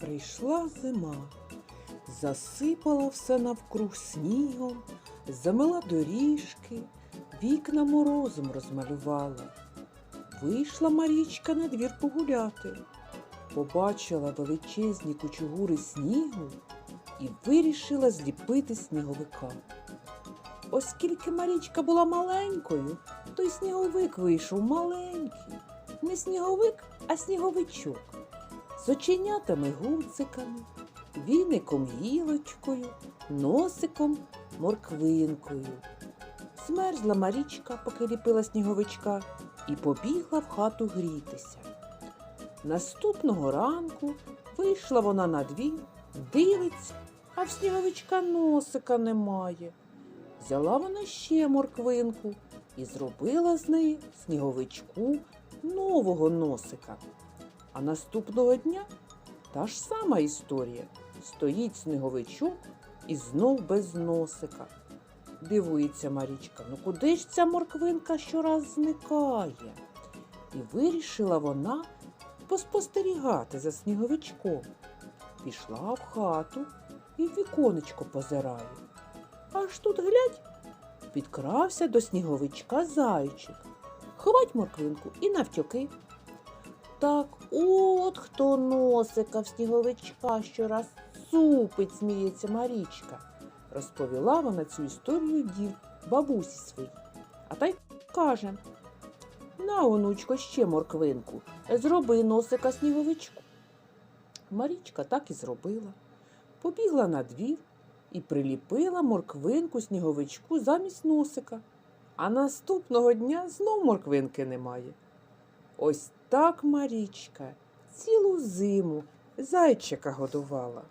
Прийшла зима, засипала все навкруг снігом, замила доріжки, вікна морозом розмалювала. Вийшла Марічка на двір погуляти, побачила величезні кучугури снігу і вирішила зліпити сніговика. Оскільки Марічка була маленькою, то й сніговик вийшов маленький. Не сніговик, а сніговичок. З оченятами гуциками, віником гілочкою, носиком морквинкою. Змерзла Марічка, поки ліпила сніговичка, і побігла в хату грітися. Наступного ранку вийшла вона на двір, дивиться, а в сніговичка носика немає. Взяла вона ще морквинку і зробила з неї сніговичку нового носика. А наступного дня та ж сама історія. Стоїть сніговичок і знов без носика. Дивується Марічка, ну куди ж ця морквинка щораз зникає? І вирішила вона поспостерігати за сніговичком. Пішла в хату і в віконечко позирає. Аж тут глядь, підкрався до сніговичка зайчик. Ховать морквинку і навтьоки. Так от хто носика в сніговичка щораз супить, сміється Марічка. Розповіла вона цю історію дів бабусі своїй. А та й каже: На, онучко, ще морквинку, зроби носика сніговичку. Марічка так і зробила. Побігла на двір і приліпила морквинку сніговичку замість носика. А наступного дня знов морквинки немає. Ось так Марічка цілу зиму зайчика годувала.